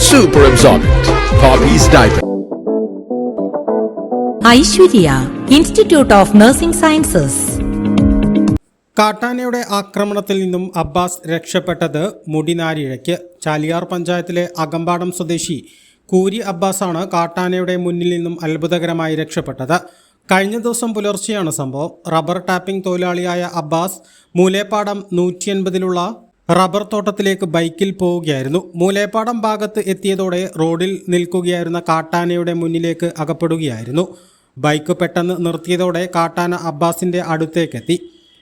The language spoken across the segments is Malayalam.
Super absorbent. Hobbies diaper. Aishwarya institute of nursing sciences കാട്ടാനയുടെ ആക്രമണത്തിൽ നിന്നും അബ്ബാസ് രക്ഷപ്പെട്ടത് മുടിനാരിഴയ്ക്ക് ചാലിയാർ പഞ്ചായത്തിലെ അകമ്പാടം സ്വദേശി കൂരി അബ്ബാസാണ് കാട്ടാനയുടെ മുന്നിൽ നിന്നും അത്ഭുതകരമായി രക്ഷപ്പെട്ടത് കഴിഞ്ഞ ദിവസം പുലർച്ചെയാണ് സംഭവം റബ്ബർ ടാപ്പിംഗ് തൊഴിലാളിയായ അബ്ബാസ് മൂലേപ്പാടം നൂറ്റി എൺപതിലുള്ള റബ്ബർ തോട്ടത്തിലേക്ക് ബൈക്കിൽ പോവുകയായിരുന്നു. മൂലേപ്പാടം ഭാഗത്ത് എത്തിയതോടെ റോഡിൽ നിൽക്കുകയായിരുന്ന കാട്ടാനയുടെ മുന്നിലേക്ക് അകപ്പെടുകയായിരുന്നു. ബൈക്ക് പെട്ടെന്ന് നിർത്തിയതോടെ കാട്ടാന അബ്ബാസിന്റെ അടുത്തേക്കെത്തി.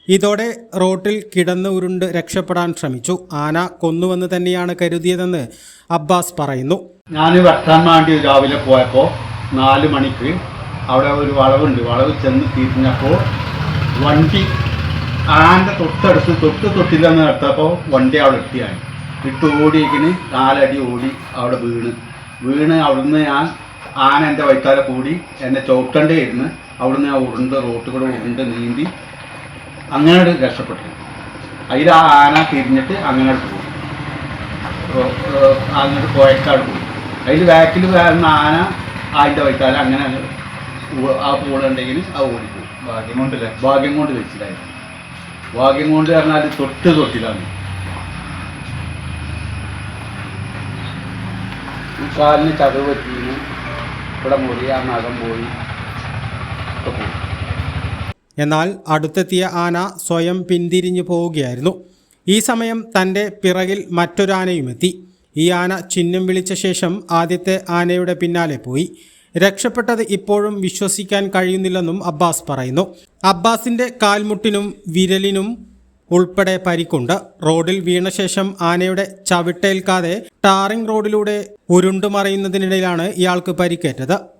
ഇതോടെ റോട്ടിൽ കിടന്ന് ഉരുണ്ട് രക്ഷപ്പെടാൻ ശ്രമിച്ചു. ആന കൊന്നുവെന്ന് തന്നെയാണ് കരുതിയതെന്ന് അബ്ബാസ് പറയുന്നു. ഞാൻ വെട്ടാൻ വേണ്ടി രാവിലെ പോയപ്പോൾ നാല് മണിക്ക് അവിടെ ഒരു വളവുണ്ട്. വളവ് ചെന്ന് തിരിഞ്ഞപ്പോൾ വണ്ടി ആന്റെ തൊട്ടടുത്ത് തൊട്ട് തൊട്ടില്ലെന്ന് നടത്തപ്പോൾ വണ്ടി അവിടെ എത്തിയാണ് ഇട്ട് ഓടിയേക്കിന് നാലടി ഓടി അവിടെ വീണ്. വീണ് അവിടുന്ന് ഞാൻ ആന എന്റെ വൈത്താലെ കൂടി എന്നെ ചവിട്ടേണ്ടിയിരുന്നു അവിടുന്ന് ഞാൻ ഉരുണ്ട് റോട്ടിൽ കൂടെ ഉരുണ്ട് നീന്തി അങ്ങനെ രക്ഷപ്പെട്ടു. അതിൽ ആ ആന തിരിഞ്ഞിട്ട് അങ്ങനെ പോയി. അങ്ങോട്ട് പോയക്കാട് പോയി. അതിൽ ബാക്കിൽ വരുന്ന ആന അതിന്റെ വൈത്താലെ അങ്ങനെ ആ പൂളുണ്ടെങ്കിൽ ആ ഓടിപ്പോയി. ഭാഗ്യം കൊണ്ടല്ലേ ഭാഗ്യം കൊണ്ട് വെച്ചിട്ടായിരുന്നു. ഭാഗ്യം കൊണ്ട് പറഞ്ഞാൽ തൊട്ട് തൊട്ടിലാണ്. ഈ കാലിന് ചതവ് പറ്റിയിരുന്നു ഇവിടെ മുറി ആ നഖം പോയി. പോയി. എന്നാൽ അടുത്തെത്തിയ ആന സ്വയം പിന്തിരിഞ്ഞു പോവുകയായിരുന്നു. ഈ സമയം തന്റെ പിറകിൽ മറ്റൊരാനയുമെത്തി. ഈ ആന ചിഹ്നം വിളിച്ച ശേഷം ആദ്യത്തെ ആനയുടെ പിന്നാലെ പോയി. രക്ഷപ്പെട്ടത് ഇപ്പോഴും വിശ്വസിക്കാൻ കഴിയുന്നില്ലെന്നും അബ്ബാസ് പറയുന്നു. അബ്ബാസിന്റെ കാൽമുട്ടിനും വിരലിനും ഉൾപ്പെടെ പരിക്കുണ്ട്. റോഡിൽ വീണ ശേഷം ആനയുടെ ചവിട്ടേൽക്കാതെ ടാറിംഗ് റോഡിലൂടെ ഉരുണ്ടുമറിയുന്നതിനിടയിലാണ് ഇയാൾക്ക് പരിക്കേറ്റത്.